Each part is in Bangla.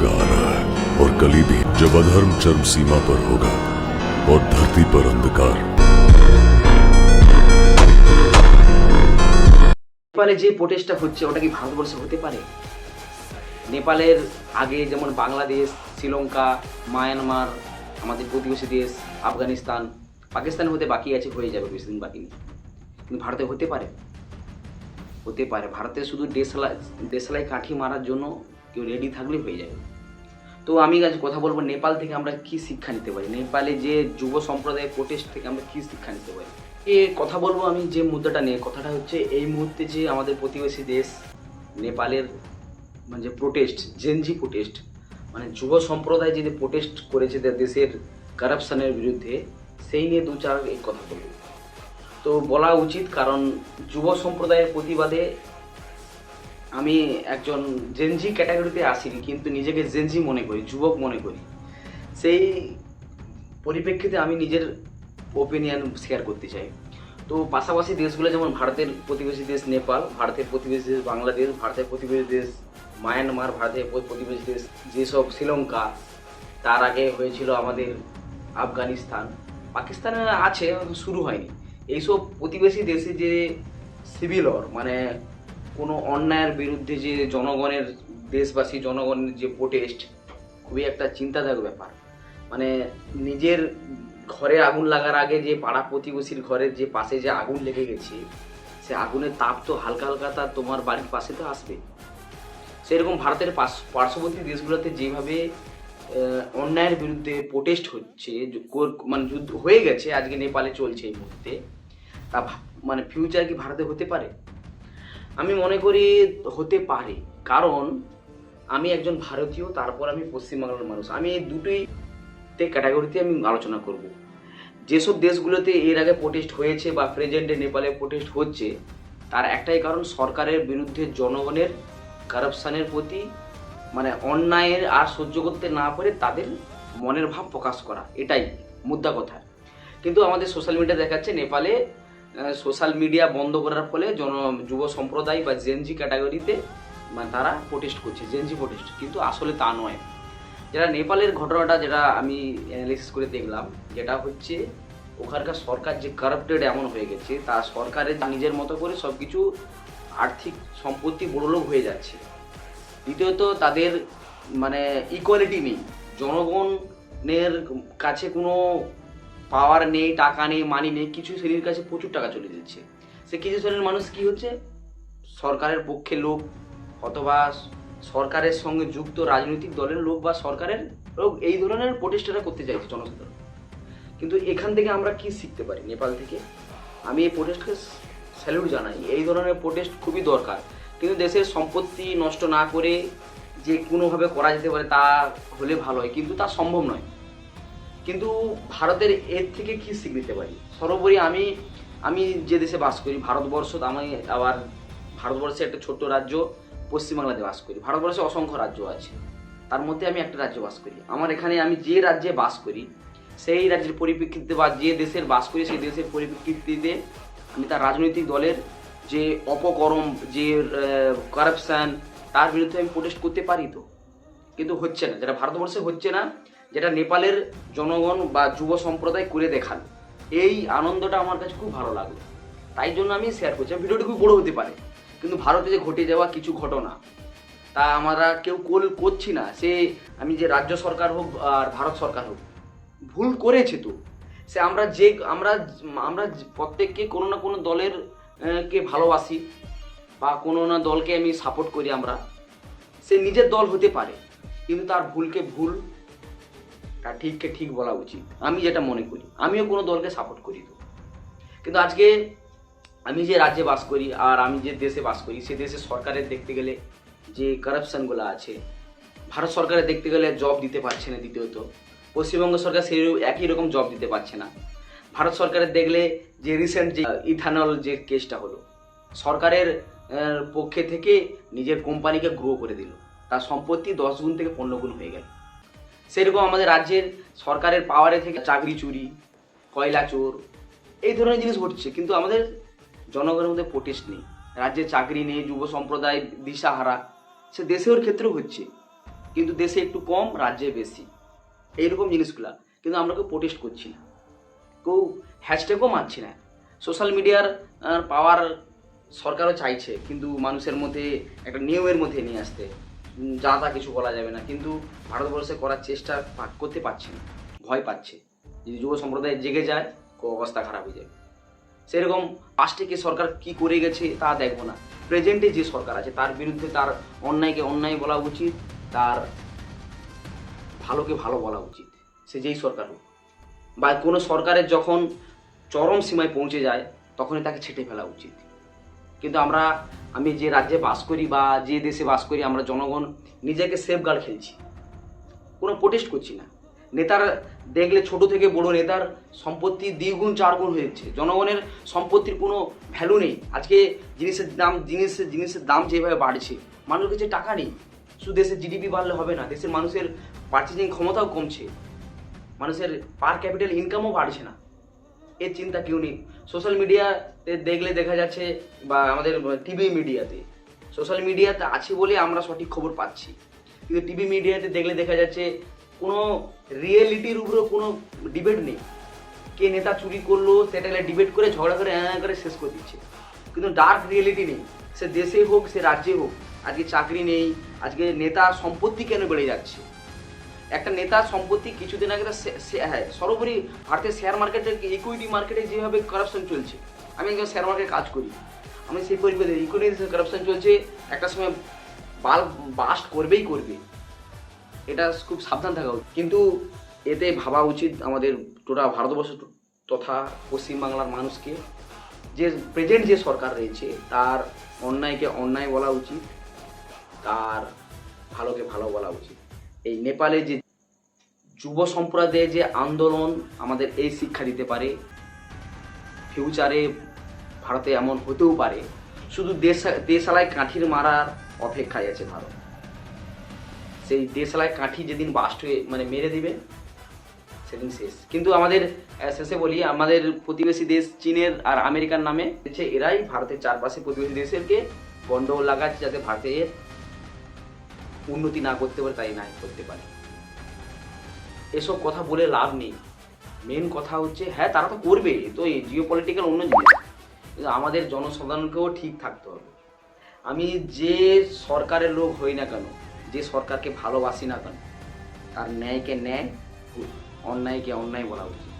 युग आ रहा है और कली भी जब अधर्म चरम सीमा पर होगा और धरती पर अंधकार নেপালে যে প্রোটেস্টটা হচ্ছে ওটা কি ভারতবর্ষে হতে পারে নেপালের আগে যেমন বাংলাদেশ শ্রীলঙ্কা মায়ানমার আমাদের প্রতিবেশী দেশ আফগানিস্তান পাকিস্তান হতে বাকি আছে হয়ে যাবে বেশি দিন বাকি নেই কিন্তু ভারতে হতে পারে হতে পারে ভারতে শুধু দেশলাই দেশলাই কাঠি মারার জন্য কেউ রেডি থাকলে হয়ে যাবে তো আমি আজ কথা বলব নেপাল থেকে আমরা কি শিক্ষা নিতে পারি? নেপালে যে যুব সম্প্রদায়ের প্রোটেস্ট থেকে আমরা কি শিক্ষা নিতে পারি? এ কথা বলব আমি যে মুদ্রাটা নিয়ে, কথাটা হচ্ছে এই মুহূর্তে যে আমাদের প্রতিবেশী দেশ নেপালের মানে যে প্রোটেস্ট জেনজি প্রোটেস্ট মানে যুব সম্প্রদায় যে প্রোটেস্ট করেছে দেশের কারাপশনের বিরুদ্ধে, সেই নিয়ে দু চার কথা বলব। তো বলা উচিত কারণ যুব সম্প্রদায়ের প্রতিবাদে আমি একজন জেনজি ক্যাটাগরিতে আসিনি, কিন্তু নিজেকে জেনজি মনে করি, যুবক মনে করি। সেই পরিপ্রেক্ষিতে আমি নিজের ওপিনিয়ন শেয়ার করতে চাই। তো পাশাপাশি দেশগুলো যেমন ভারতের প্রতিবেশী দেশ নেপাল, ভারতের প্রতিবেশী দেশ বাংলাদেশ, ভারতের প্রতিবেশী দেশ মায়ানমার, ভারতের প্রতিবেশী দেশ যেসব শ্রীলঙ্কা, তার আগে হয়েছিল আমাদের আফগানিস্তান। পাকিস্তানে আছে, শুরু হয়নি। এইসব প্রতিবেশী দেশে যে সিভিল ওর মানে কোনো অন্যায়ের বিরুদ্ধে যে জনগণের দেশবাসী, জনগণের যে প্রোটেস্ট খুবই একটা চিন্তাদায়ক ব্যাপার। মানে নিজের ঘরে আগুন লাগার আগে যে পাড়া প্রতিবেশীর ঘরের যে পাশে যে আগুন লেগে গেছে, সে আগুনের তাপ তো হালকা হালকা তা তোমার বাড়ির পাশে তো আসবে। সেরকম ভারতের পার্শ্ববর্তী দেশগুলোতে যেভাবে অন্যায়ের বিরুদ্ধে প্রোটেস্ট হচ্ছে মানে যুদ্ধ হয়ে গেছে, আজকে নেপালে চলছে এই মুহূর্তে, তা মানে ফিউচার কি ভারতে হতে পারে? আমি মনে করি হতে পারে। কারণ আমি একজন ভারতীয়, তারপর আমি পশ্চিমবাংলার মানুষ। আমি এই দুটোইতে ক্যাটাগরিতে আমি আলোচনা করব। যেসব দেশগুলোতে এর আগে প্রোটেস্ট হয়েছে বা প্রেজেন্টে নেপালে প্রোটেস্ট হচ্ছে, তার একটাই কারণ সরকারের বিরুদ্ধে জনগণের কারাপশানের প্রতি মানে অন্যায়ের আর সহ্য করতে না পারে তাদের মনের ভাব প্রকাশ করা। এটাই মুদ্রা কথা। কিন্তু আমাদের সোশ্যাল মিডিয়া দেখাচ্ছে, নেপালে সোশ্যাল মিডিয়া বন্ধ করার ফলে জন, যুব সম্প্রদায় বা জেনজি ক্যাটাগরিতে মানে তারা প্রোটেস্ট করছে জেনজি প্রোটেস্ট কিন্তু আসলে তা নয়। যেটা নেপালের ঘটনাটা যেটা আমি অ্যানালিসিস করে দেখলাম, যেটা হচ্ছে ওখানকার সরকার যে কারাপ্টেড এমন হয়ে গেছে, তা সরকারের নিজের মতো করে সব কিছু আর্থিক সম্পত্তি বড়লোক হয়ে যাচ্ছে। দ্বিতীয়ত তাদের মানে ইকুয়ালিটি নেই। জনগণের কাছে কোনো পাওয়ার নেই, টাকা নেই মানি নেই কিছু শ্রেণির কাছে প্রচুর টাকা চলে যাচ্ছে। সে কিছু শ্রেণির মানুষ কি হচ্ছে? সরকারের পক্ষে লোক অথবা সরকারের সঙ্গে যুক্ত রাজনৈতিক দলের লোক বা সরকারের লোক, এই ধরনের প্রোটেস্টটা করতে চাইছে জনসাধারণ। কিন্তু এখান থেকে আমরা কি শিখতে পারি নেপাল থেকে? আমি এই প্রোটেস্টকে স্যালুট জানাই। এই ধরনের প্রোটেস্ট খুবই দরকার। কিন্তু দেশের সম্পত্তি নষ্ট না করে যে কোনোভাবে করা যেতে পারে তা হলে ভালো হয়, কিন্তু তা সম্ভব নয়। কিন্তু ভারতের এর থেকে কি শিখ নিতে পারি সর্বোপরি আমি আমি যে দেশে বাস করি, ভারতবর্ষ, আমি আবার ভারতবর্ষে একটা ছোট্ট রাজ্য, পশ্চিমবাংলাতে বাস করি। ভারতবর্ষে অসংখ্য রাজ্য আছে। তার মধ্যে আমি একটা রাজ্যে বাস করি। আমার এখানে আমি যে রাজ্যে বাস করি, সেই রাজ্যের পরিপ্রেক্ষিতে বা যে দেশের বাস করি, সেই দেশের পরিপ্রেক্ষিতে আমি তার রাজনৈতিক দলের যে অপকরম, যে কারাপশান তার বিরুদ্ধে আমি প্রোটেস্ট করতে পারি তো। কিন্তু হচ্ছে না। যেটা ভারতবর্ষে হচ্ছে না যেটা নেপালের জনগণ বা যুব সম্প্রদায় করে দেখান। এই আনন্দটা আমার কাছে খুব ভালো লাগল। তাই জন্য আমি শেয়ার করছি। ভিডিওটি খুব বড় হতে পারে, কিন্তু ভারতে যে ঘটে যাওয়া কিছু ঘটনা, তা আমরা কেউ কোল করছি না। সে আমি যে রাজ্য সরকার হোক আর ভারত সরকার হোক, ভুল করেছে তো। সে আমরা যে, আমরা আমরা প্রত্যেককে কোনো না কোনো দলের কে ভালোবাসি বা কোনো না দলকে আমি সাপোর্ট করি আমরা। সে নিজের দল হতে পারে, কিন্তু তার ভুলকে ভুল তার ঠিককে ঠিক বলা উচিত। আমি যেটা মনে করি, আমিও কোনো দলকে সাপোর্ট করি তো। কিন্তু আজকে আমি যে রাজ্যে বাস করি আর আমি যে দেশে বাস করি, সে দেশে সরকারের দেখতে গেলে যে কারাপশানগুলো আছে, ভারত সরকারের দেখতে গেলে জব দিতে পারছে না দ্বিতীয়ত। পশ্চিমবঙ্গ সরকার সেই একই রকম জব দিতে পারছে না। ভারত সরকারের দেখলে যে রিসেন্ট যে ইথানল যে কেসটা হলো, সরকারের পক্ষে থেকে নিজের কোম্পানিকে গ্রো করে দিল। তার সম্পত্তি দশ গুণ থেকে পনেরো গুণ হয়ে গেল। সেরকম আমাদের রাজ্যের সরকারের পাওয়ারে থেকে চাকরি চুরি, কয়লা চোর, এই ধরনের জিনিস ঘটছে। কিন্তু আমাদের জনগণের মধ্যে প্রোটেস্ট নেই। রাজ্যে চাকরি নেই, যুব সম্প্রদায় দিশাহারা, সে দেশের ক্ষেত্রেও হচ্ছে। কিন্তু দেশে একটু কম, রাজ্যে বেশি। এইরকম জিনিসগুলা। কিন্তু আমরা কেউ প্রোটেস্ট করছি না। কেউ হ্যাশট্যাগও মারছি না। সোশ্যাল মিডিয়ার পাওয়ার সরকারও চাইছে, কিন্তু মানুষের মধ্যে একটা নিয়মের মধ্যে নিয়ে আসতে। যা তা কিছু বলা যাবে না। কিন্তু ভারতবর্ষে করার চেষ্টা করতে পারছে না। ভয় পাচ্ছে। যদি যুব সম্প্রদায় জেগে যায় অবস্থা খারাপ হয়ে যাবে। সেরকম পাঁচটি কি সরকার কি করে গেছে তা দেখব না। প্রেজেন্টে যে সরকার আছে, তার বিরুদ্ধে তার অন্যায়কে অন্যায় বলা উচিত, তার ভালোকে ভালো বলা উচিত। সে যেই সরকার হোক। বা কোনো সরকারের যখন চরম সীমায় পৌঁছে যায়, তখনই তাকে ছেটে ফেলা উচিত। কিন্তু আমরা, আমি যে রাজ্যে বাস করি বা যে দেশে বাস করি, আমরা জনগণ নিজেকে সেফগার্ড খেলছি। কোনো প্রোটেস্ট করছি না। নেতার দেখলে ছোট থেকে বড় নেতার সম্পত্তি দ্বিগুণ, চারগুণ হয়ে যাচ্ছে। জনগণের সম্পত্তির কোনো ভ্যালু নেই। আজকে জিনিসের দাম, জিনিসের জিনিসের দাম যেভাবে বাড়ছে, মানুষের কাছে টাকা নেই। শুধু দেশের জিডিপি বাড়লে হবে না, দেশের মানুষের পার্চেজিং ক্ষমতাও কমছে। মানুষের পার ক্যাপিটাল ইনকামও বাড়ছে না। এর চিন্তা কেউ নেই। সোশ্যাল মিডিয়াতে দেখলে দেখা যাচ্ছে বা আমাদের টিভি মিডিয়াতে সোশ্যাল মিডিয়াতে আছে বলে আমরা সঠিক খবর পাচ্ছি। কিন্তু টিভি মিডিয়াতে দেখলে দেখা যাচ্ছে কোনো রিয়েলিটির উপরে কোনো ডিবেট নেই। কে নেতা চুরি করল, সেটা ডিবেট করে, ঝগড়া করে হ্যাঁ করে শেষ করে দিচ্ছে। কিন্তু ডার্ক রিয়েলিটি নেই। সে দেশে হোক, সে রাজ্যে হোক, আজকে চাকরি নেই, আজকে নেতার সম্পত্তি কেন বেড়ে যাচ্ছে? একটা নেতার সম্পত্তি কিছুদিন আগে হ্যাঁ সর্বোপরি ভারতের শেয়ার মার্কেটে ইকুইটি মার্কেটে যেভাবে কারাপশন চলছে আমি একজন শেয়ার মার্কেটে কাজ করি। আমি সেই পরিবেশে ইকুইটি কারাপশন চলছে, একটা সময় বাল বাস্ট করবেই করবে। এটা খুব সাবধান থাকা উচিত। কিন্তু এতে ভাবা উচিত আমাদের টোটা ভারতবর্ষ তথা পশ্চিমবাংলার মানুষকে যে প্রেজেন্ট যে সরকার রয়েছে, তার অন্যায়কে অন্যায় বলা উচিত, তার ভালোকে ভালো বলা উচিত। এই নেপালে যে যুব সম্প্রদায়ের যে আন্দোলন আমাদের এই শিক্ষা দিতে পারে ফিউচারে ভারতে এমন হতেও পারে, শুধু দেশ দেশালায় কাঠির মারার অপেক্ষায় আছে ভারত। সেই দেশালায় কাঠি যেদিন বাস্ট হয়ে মানে মেরে দিবে, সেদিন শেষ। কিন্তু আমাদের শেষে বলি, আমাদের প্রতিবেশী দেশ চীনের আর আমেরিকার নামে হচ্ছে এরাই ভারতের চারপাশে প্রতিবেশী দেশেরকে গন্ডগোল লাগাচ্ছে যাতে ভারতের উন্নতি না করতে পারে, তাই না করতে পারে। এসব কথা বলে লাভ নেই। মেন কথা হচ্ছে হ্যাঁ তারা তো করবে তো এই জিও পলিটিক্যাল অন্য জিনিস। আমাদের জনসাধারণকেও ঠিক থাকতে হবে। আমি যে সরকারের লোক হই না কেন, যে সরকারকে ভালোবাসি না কেন, তার ন্যায়কে ন্যায় অন্যায়কে অন্যায় বলা উচিত।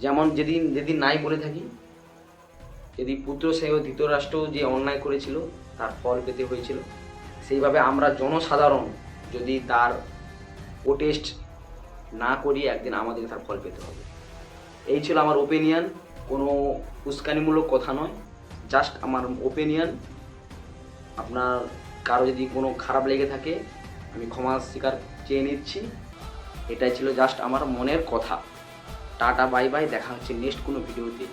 যেমন যেদিন যেদিন নাই বলে থাকি যদি পুত্র সেহ ধৃতরাষ্ট্র যে অন্যায় করেছিল, তার ফল পেতে হয়েছিল, সেইভাবে আমরা জনসাধারণ যদি তার প্রোটেস্ট না করি, একদিন আমাদের তার ফল পেতে হবে। এই ছিল আমার ওপিনিয়ন কোনো উস্কানিমূলক কথা নয় জাস্ট আমার ওপিনিয়ন আপনার কারও যদি কোনো খারাপ লেগে থাকে, আমি ক্ষমা স্বীকার চেয়ে নিচ্ছি। এটাই ছিল জাস্ট আমার মনের কথা। টাটা বাই বাই দেখা হচ্ছে নেক্সট কোনো ভিডিওতে